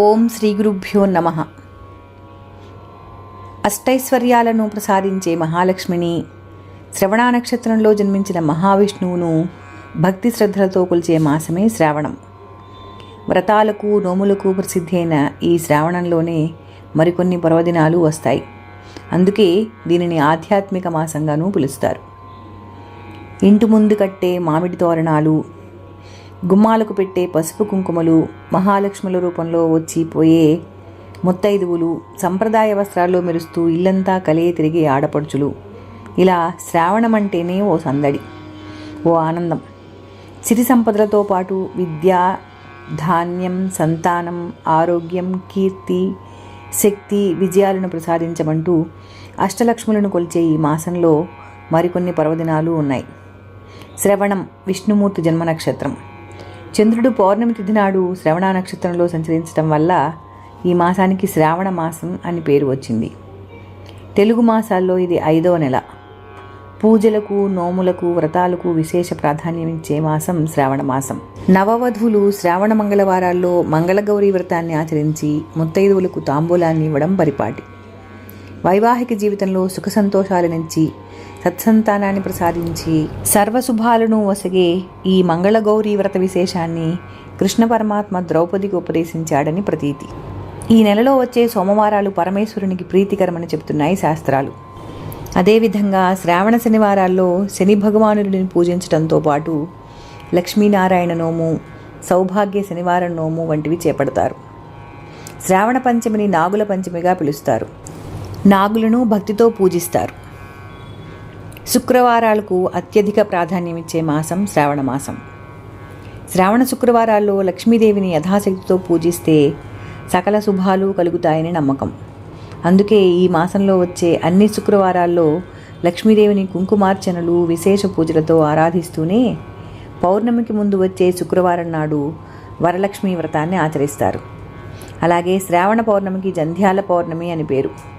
ఓం శ్రీ గురుభ్యో నమ. అష్టైశ్వర్యాలను ప్రసాదించే మహాలక్ష్మిని శ్రవణ నక్షత్రంలో జన్మించిన మహావిష్ణువును భక్తి శ్రద్ధలతో కొలిచే మాసమే శ్రావణం. వ్రతాలకు నోములకు ప్రసిద్ధి అయిన ఈ శ్రావణంలోనే మరికొన్ని పర్వదినాలు వస్తాయి. అందుకే దీనిని ఆధ్యాత్మిక మాసంగానూ పిలుస్తారు. ఇంటి ముందు కట్టే మామిడి తోరణాలు గుమ్మాలకు పెట్టే పసుపు కుంకుమలు మహాలక్ష్ముల రూపంలో వచ్చి పోయే ముత్తైదువులు సంప్రదాయ వస్త్రాల్లో మెరుస్తూ ఇల్లంతా కలిగి తిరిగే ఆడపడుచులు. ఇలా శ్రావణం అంటేనే ఓ సందడి ఓ ఆనందం. సిరి సంపదలతో పాటు విద్య ధాన్యం సంతానం ఆరోగ్యం కీర్తి శక్తి విజయాలను ప్రసాదించమంటూ అష్టలక్ష్ములను కొలిచే ఈ మాసంలో మరికొన్ని పర్వదినాలు ఉన్నాయి. శ్రవణం విష్ణుమూర్తి జన్మ నక్షత్రం చంద్రుడు పౌర్ణమి తిథి నాడు శ్రవణ నక్షత్రంలో సంచరించడం వల్ల ఈ మాసానికి శ్రావణ మాసం అని పేరు వచ్చింది. తెలుగు మాసాల్లో ఇది ఐదవ నెల. పూజలకు నోములకు వ్రతాలకు విశేష ప్రాధాన్యం ఇచ్చే మాసం శ్రావణ మాసం. నవవధువులు శ్రావణ మంగళవారాల్లో మంగళగౌరి వ్రతాన్ని ఆచరించి ముత్తైదువులకు తాంబూలాన్ని ఇవ్వడం పరిపాటి. వైవాహిక జీవితంలో సుఖ సంతోషాలనించి సత్సంతానాన్ని ప్రసాదించి సర్వశుభాలను వసగే ఈ మంగళగౌరీ వ్రత విశేషాన్ని కృష్ణ పరమాత్మ ద్రౌపదికి ఉపదేశించాడని ప్రతీతి. ఈ నెలలో వచ్చే సోమవారాలు పరమేశ్వరునికి ప్రీతికరమని చెబుతున్నాయి శాస్త్రాలు. అదేవిధంగా శ్రావణ శనివారాల్లో శని భగవానుడిని పూజించడంతో పాటు లక్ష్మీనారాయణ నోము సౌభాగ్య శనివారం నోము వంటివి చేపడతారు. శ్రావణ పంచమిని నాగుల పంచమిగా పిలుస్తారు. నాగులను భక్తితో పూజిస్తారు. శుక్రవారాలకు అత్యధిక ప్రాధాన్యమిచ్చే మాసం శ్రావణ మాసం. శ్రావణ శుక్రవారాల్లో లక్ష్మీదేవిని యథాశక్తితో పూజిస్తే సకల శుభాలు కలుగుతాయని నమ్మకం. అందుకే ఈ మాసంలో వచ్చే అన్ని శుక్రవారాల్లో లక్ష్మీదేవిని కుంకుమార్చనలు విశేష పూజలతో ఆరాధిస్తూనే పౌర్ణమికి ముందు వచ్చే శుక్రవారం నాడు వరలక్ష్మి వ్రతాన్ని ఆచరిస్తారు. అలాగే శ్రావణ పౌర్ణమికి జంధ్యాల పౌర్ణమి అని పేరు.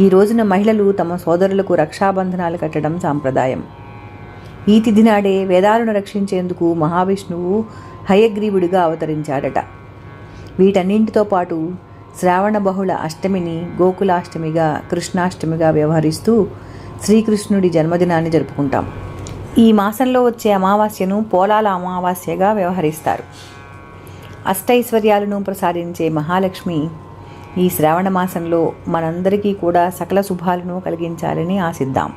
ఈ రోజున మహిళలు తమ సోదరులకు రక్షాబంధనాలు కట్టడం సాంప్రదాయం. ఈ తిథి నాడే వేదాలను రక్షించేందుకు మహావిష్ణువు హయగ్రీవుడిగా అవతరించాడట. వీటన్నింటితో పాటు శ్రావణ బహుళ అష్టమిని గోకులాష్టమిగా కృష్ణాష్టమిగా వ్యవహరిస్తూ శ్రీకృష్ణుడి జన్మదినాన్ని జరుపుకుంటాం. ఈ మాసంలో వచ్చే అమావాస్యను పోలాల అమావాస్యగా వ్యవహరిస్తారు. అష్టైశ్వర్యాలను ప్రసాదించే మహాలక్ష్మి ఈ శ్రావణ మాసంలో మనందరికీ కూడా సకల శుభాలను కలిగించాలని ఆశిద్దాం.